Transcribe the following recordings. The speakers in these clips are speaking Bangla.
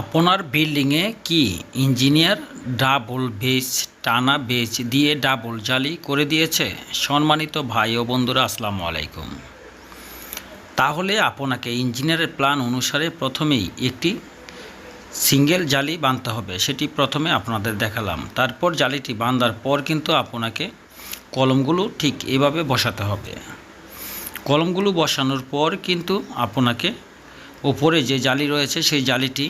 আপনার বিল্ডিংয়ে কি ইঞ্জিনিয়ার ডাবল বেস, টানা বেচ দিয়ে ডাবল জালি করে দিয়েছে? সম্মানিত ভাই ও বন্ধুরা, আসসালামু আলাইকুম। তাহলে আপনাকে ইঞ্জিনিয়ারের প্ল্যান অনুসারে প্রথমেই একটি সিঙ্গেল জালি বাঁধতে হবে। সেটি প্রথমে আপনাদের দেখালাম। তারপর জালিটি বাঁধার পর কিন্তু আপনাকে কলমগুলো ঠিক এভাবে বসাতে হবে। কলমগুলো বসানোর পর কিন্তু আপনাকে ওপরে যে জালি রয়েছে, সেই জালিটি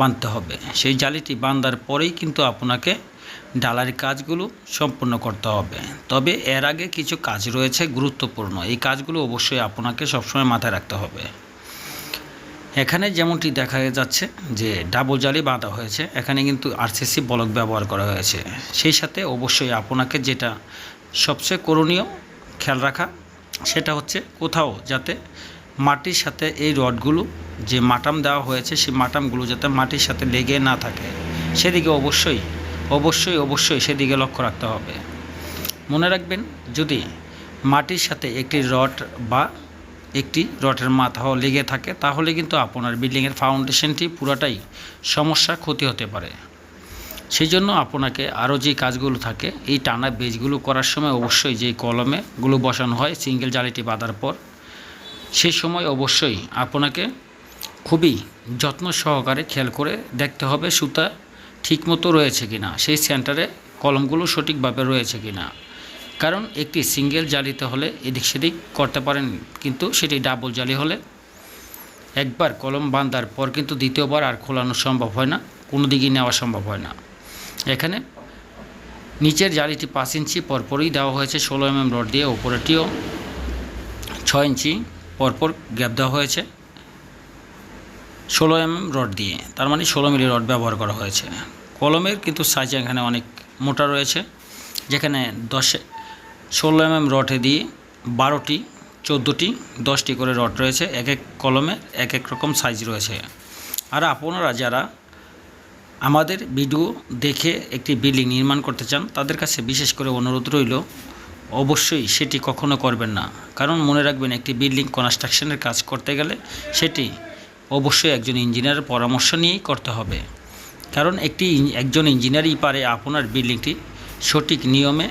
বাঁধতে হবে। সেই জালিটি বাঁধার পরেই কিন্তু আপনাকে ডালার কাজগুলো সম্পূর্ণ করতে হবে। তবে এর আগে কিছু কাজ রয়েছে গুরুত্বপূর্ণ। এই কাজগুলো অবশ্যই আপনাকে সবসময় মাথায় রাখতে হবে। এখানে যেমনটি দেখা যাচ্ছে যে ডাবল জালি বাঁধা হয়েছে, এখানে কিন্তু আরসিসি বলক ব্যবহার করা হয়েছে। সেই সাথে অবশ্যই আপনাকে যেটা সবচেয়ে করণীয় খেয়াল রাখা, সেটা হচ্ছে কোথাও যাতে মাটির সাথে এই রডগুলো, যে মাটাম দেওয়া হয়েছে, সেই মাটামগুলো যাতে মাটির সাথে লেগে না থাকে, সেদিকে অবশ্যই অবশ্যই অবশ্যই সেদিকে লক্ষ্য রাখতে হবে। মনে রাখবেন, যদি মাটির সাথে একটি রড বা একটি রডের মাথাও লেগে থাকে, তাহলে কিন্তু আপনার বিল্ডিংয়ের ফাউন্ডেশনটি পুরোটাই সমস্যা ক্ষতি হতে পারে। সেই জন্য আপনাকে আরও যে কাজগুলো থাকে, এই টানা বেজগুলো করার সময় অবশ্যই যে কলমেগুলো বসানো হয়, সিঙ্গেল জালিটি বাঁধার পর সেই সময় অবশ্যই আপনাকে খুবই যত্ন সহকারে খেয়াল করে দেখতে হবে সুতা ঠিকমতো রয়েছে কি না সেই সেন্টারে কলমগুলো সঠিকভাবে রয়েছে কি না কারণ একটি সিঙ্গেল জালিতে হলে এদিক সেদিক করতে পারেন, কিন্তু সেটি ডাবল জালি হলে একবার কলম বাঁধার পর কিন্তু দ্বিতীয়বার আর খোলানো সম্ভব হয় না, কোনো দিকেই নেওয়া সম্ভব হয় না। এখানে নিচের জালিটি পাঁচ ইঞ্চি পরপরই দেওয়া হয়েছে, ষোলো এমএম রড দিয়ে ওপরেটিও ছয় ইঞ্চি পরপর গ্যাপ দেওয়া হয়েছে। ষোলো এমএম রড দিয়ে, তার মানে ষোলো মিলি রড ব্যবহার করা হয়েছে। কলমের কিন্তু সাইজ এখানে অনেক মোটা রয়েছে, যেখানে দশে ষোলো এমএম রডে দিয়ে বারোটি, চোদ্দোটি, দশটি করে রড রয়েছে, এক এক কলমে এক এক রকম সাইজ রয়েছে। আর আপনারা যারা আমাদের ভিডিও দেখে একটি বিল্ডিং নির্মাণ করতে চান, তাদের কাছে বিশেষ করে অনুরোধ রইল অবশ্যই সেটি কখনো করবেন না। কারণ মনে রাখবেন, একটি বিল্ডিং কনস্ট্রাকশনের কাজ করতে গেলে সেটি অবশ্যই একজন ইঞ্জিনিয়ারের পরামর্শ নিয়েই করতে হবে। কারণ একটি একজন ইঞ্জিনিয়ারই পারে আপনার বিল্ডিংটি সঠিক নিয়মে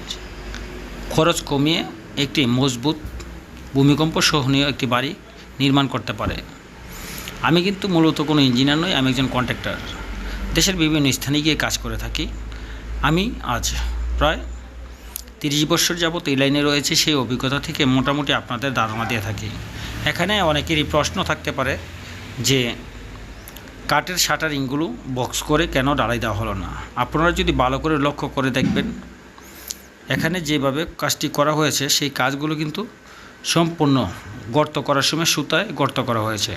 খরচ কমিয়ে একটি মজবুত ভূমিকম্প সহনীয় একটি বাড়ি নির্মাণ করতে পারে। আমি কিন্তু মূলত কোনো ইঞ্জিনিয়ার নই, আমি একজন কন্ট্রাক্টর। দেশের বিভিন্ন স্থানে গিয়ে কাজ করে থাকি। আমি আজ প্রায় তিরিশ বছর যাবত এই লাইনে রয়েছে সেই অভিজ্ঞতা থেকে মোটামুটি আপনাদের ধারণা দিয়ে থাকি। এখানে অনেকেরই প্রশ্ন থাকতে পারে যে কাঠের শাটারিংগুলো বক্স করে কেন ডালাই দেওয়া হলো না? আপনারা যদি ভালো করে লক্ষ্য করে দেখবেন, এখানে যেভাবে কাজটি করা হয়েছে, সেই কাজগুলো কিন্তু সম্পূর্ণ গর্ত করার সময় সুতায় গর্ত করা হয়েছে।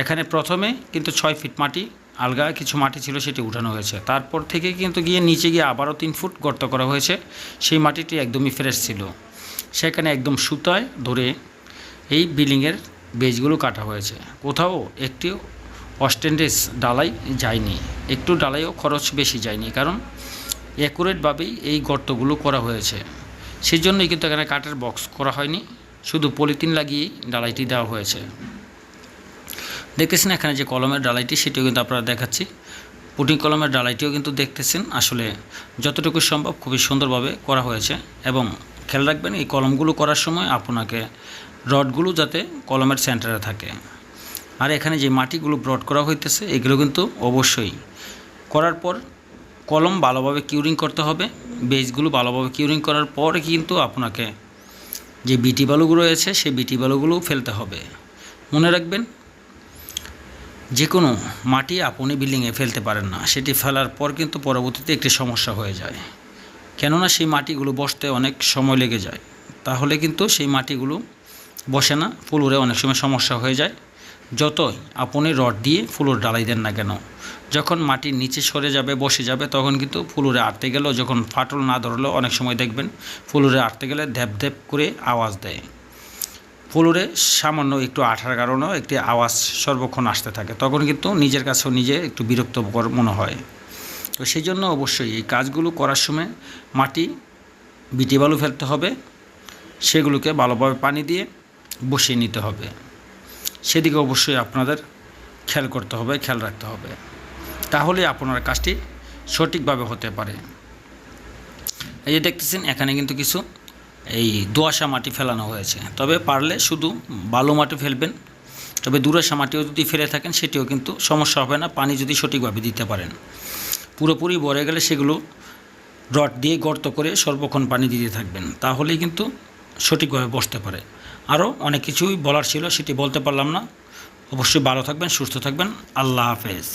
এখানে প্রথমে কিন্তু ছয় ফিট মাটি আলগা কিছু মাটি ছিল সেটি উঠানো হয়েছে। তারপর থেকে কিন্তু গিয়ে নিচে গিয়ে আবারও তিন ফুট গর্ত করা হয়েছে। সেই মাটিটি একদমই ফ্রেশ ছিল। সেখানে একদম সুতায় ধরে এই বিল্ডিংয়ের বেজগুলো কাটা হয়েছে। কোথাও একটি অস্টেন্ডেস ডালাই যায়নি। একটু ডালাইও খরচ বেশি যায়নি, কারণ অ্যাকুরেটভাবেই এই গর্তগুলো করা হয়েছে। সেই জন্যই কিন্তু এখানে কাঠের বক্স করা হয়নি। শুধু পলিথিন লাগিয়েই ডালাইটি দেওয়া হয়েছে। দেখতেছেন এখানে যে কলমের ডালাইটি, সেটিও কিন্তু আপনারা দেখাচ্ছি। পুটিং কলমের ডালাইটিও কিন্তু দেখতেছেন। আসলে যতটুকু সম্ভব খুবই সুন্দরভাবে করা হয়েছে এবং খেয়াল রাখবেন, এই কলমগুলো করার সময় আপনাকে রডগুলো যাতে কলমের সেন্টারে থাকে। আর এখানে যে মাটিগুলো ব্রড করা হইতেছে, এগুলো কিন্তু অবশ্যই। করার পর কলম ভালোভাবে কিউরিং করতে হবে। বেজগুলো ভালোভাবে কিউরিং করার পর কিন্তু আপনাকে যে বিটি বালুগুলো রয়েছে, সেই বিটি বালুগুলো ফেলতে হবে। মনে রাখবেন যে কোনো মাটি আপনি বিল্ডিংয়ে ফেলতে পারেন না। সেটি ফেলার পর কিন্তু পরবর্তীতে একটি সমস্যা হয়ে যায়। কেননা সেই মাটিগুলো বসতে অনেক সময় লেগে যায়। তাহলে কিন্তু সেই মাটিগুলো বসে না, ফুলুরে অনেক সময় সমস্যা হয়ে যায়। যতই আপনি রড দিয়ে ফুলুর ডালাই দেন না কেন, যখন মাটির নিচে সরে যাবে, বসে যাবে, তখন কিন্তু ফুলুরে আটতে গেলেও যখন ফাটল না ধরলেও অনেক সময় দেখবেন, ফুলুরে আটতে গেলে ধ্যাপ ধ্যাপ করে আওয়াজ দেয়। ফুলুরে সামান্য একটু আঠার কারণেও একটি আওয়াজ সর্বক্ষণ আসতে থাকে। তখন কিন্তু নিজের কাছেও নিজে একটু বিরক্তকর মনে হয়। তো সেই জন্য অবশ্যই এই কাজগুলো করার সময় মাটি, বিটি বালু ফেলতে হবে। সেগুলোকে ভালোভাবে পানি দিয়ে বসিয়ে নিতে হবে। সেদিকে অবশ্যই আপনাদের খেয়াল করতে হবে, খেয়াল রাখতে হবে। তাহলে আপনার কাজটি সঠিকভাবে হতে পারে। এই যে দেখতেছেন, এখানে কিন্তু কিছু এই দোয়াশা মাটি ফেলানো হয়েছে। তবে পারলে শুধু বালু মাটি ফেলবেন, তবে দূরাশা মাটিও যদি ফেলে থাকেন, সেটিও কিন্তু সমস্যা হবে না, পানি যদি সঠিকভাবে দিতে পারেন। পুরোপুরি ভরে গেলে সেগুলো রড দিয়ে গর্ত করে সর্বক্ষণ পানি দিতে থাকবেন, তাহলেই কিন্তু সঠিকভাবে বসতে পারে। আরও অনেক কিছুই বলার ছিল, সেটি বলতে পারলাম না। অবশ্যই ভালো থাকবেন, সুস্থ থাকবেন। আল্লাহ হাফেজ।